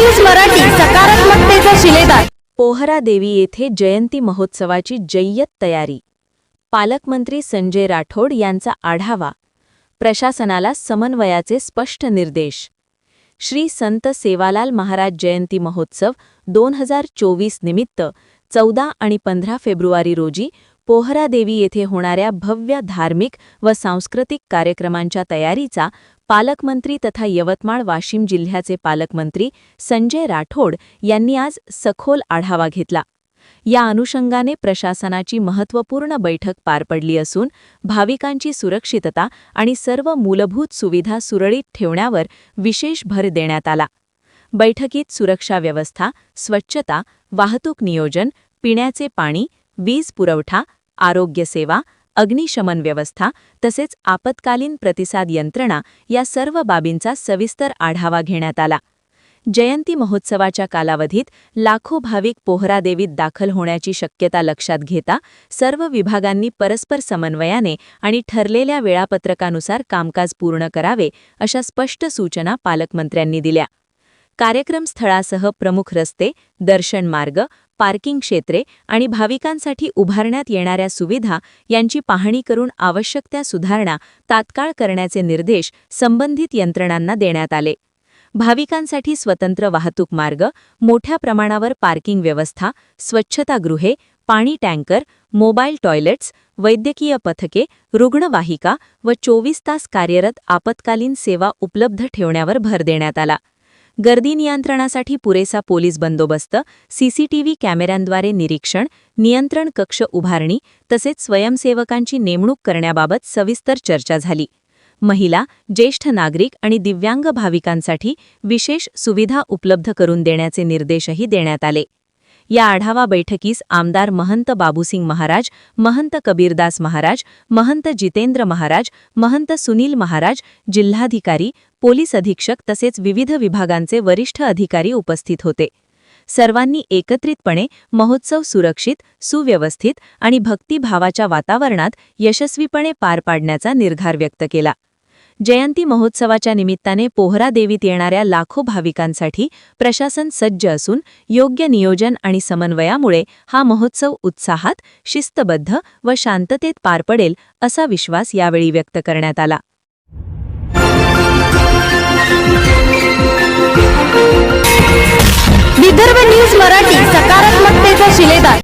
समर्थतेचा शिलेदार पोहरा देवी येथे जयंती महोत्सवाची जय्यत तयारी. पालकमंत्री संजय राठोड यांचा आढावा. प्रशासनाला समन्वयाचे स्पष्ट निर्देश. श्री संत सेवालाल महाराज जयंती महोत्सव दोन हजार चोवीस निमित्त चौदा आणि पंधरा फेब्रुवारी रोजी पोहरादेवी येथे होणाऱ्या भव्य धार्मिक व सांस्कृतिक कार्यक्रमांच्या तयारीचा पालकमंत्री तथा यवतमाळ वाशिम जिल्ह्याचे पालकमंत्री संजय राठोड यांनी आज सखोल आढावा घेतला. या अनुषंगाने प्रशासनाची महत्त्वपूर्ण बैठक पार पडली असून भाविकांची सुरक्षितता आणि सर्व मूलभूत सुविधा सुरळीत ठेवण्यावर विशेष भर देण्यात आला. बैठकीत सुरक्षा व्यवस्था स्वच्छता वाहतूक नियोजन पिण्याचे पाणी वीज पुरवठा आरोग्यसेवा अग्निशमन व्यवस्था तसेच आपत्कालीन प्रतिसाद यंत्रणा या सर्व बाबींचा सविस्तर आढावा घेण्यात आला. जयंती महोत्सवाच्या कालावधीत लाखो भाविक पोहरादेवीत दाखल होण्याची शक्यता लक्षात घेता सर्व विभागांनी परस्पर समन्वयाने आणि ठरलेल्या वेळापत्रकानुसार कामकाज पूर्ण करावे अशा स्पष्ट सूचना पालकमंत्र्यांनी दिल्या. कार्यक्रम स्थळासह प्रमुख रस्ते दर्शन मार्ग पार्किंग क्षेत्रे आणि भाविकांसाठी उभारण्यात येणाऱ्या सुविधा यांची पाहणी करून आवश्यक त्या सुधारणा तात्काळ करण्याचे निर्देश संबंधित यंत्रणांना देण्यात आले. भाविकांसाठी स्वतंत्र वाहतूक मार्ग मोठ्या प्रमाणावर पार्किंग व्यवस्था स्वच्छतागृहे पाणी टँकर मोबाईल टॉयलेट्स वैद्यकीय पथके रुग्णवाहिका व चोवीस तास कार्यरत आपत्कालीन सेवा उपलब्ध ठेवण्यावर भर देण्यात आला. गर्दी नियंत्रणासाठी पुरेसा पोलीस बंदोबस्त सीसीटीव्ही कॅमेऱ्यांद्वारे निरीक्षण नियंत्रण कक्ष उभारणी तसेच स्वयंसेवकांची नेमणूक करण्याबाबत सविस्तर चर्चा झाली. महिला ज्येष्ठ नागरिक आणि दिव्यांग भाविकांसाठी विशेष सुविधा उपलब्ध करून देण्याचे निर्देशही देण्यात आले. या आढावा बैठकीस आमदार महंत बाबूसिंग महाराज महंत कबीरदास महाराज महंत जितेंद्र महाराज महंत सुनील महाराज जिल्हाधिकारी पोलीस अधीक्षक तसेच विविध विभागांचे वरिष्ठ अधिकारी उपस्थित होते. सर्वांनी एकत्रितपणे महोत्सव सुरक्षित सुव्यवस्थित आणि भक्तिभावाच्या वातावरणात यशस्वीपणे पार पाडण्याचा निर्धार व्यक्त केला. जयंती महोत्सवाच्या निमित्ताने पोहरा देवीत येणाऱ्या लाखो भाविकांसाठी प्रशासन सज्ज असून योग्य नियोजन आणि समन्वयामुळे हा महोत्सव उत्साहात शिस्तबद्ध व शांततेत पार पडेल असा विश्वास यावेळी व्यक्त करण्यात आला. विदर्भ न्यूज मराठी सकारात्मकतेचा शिलेदार.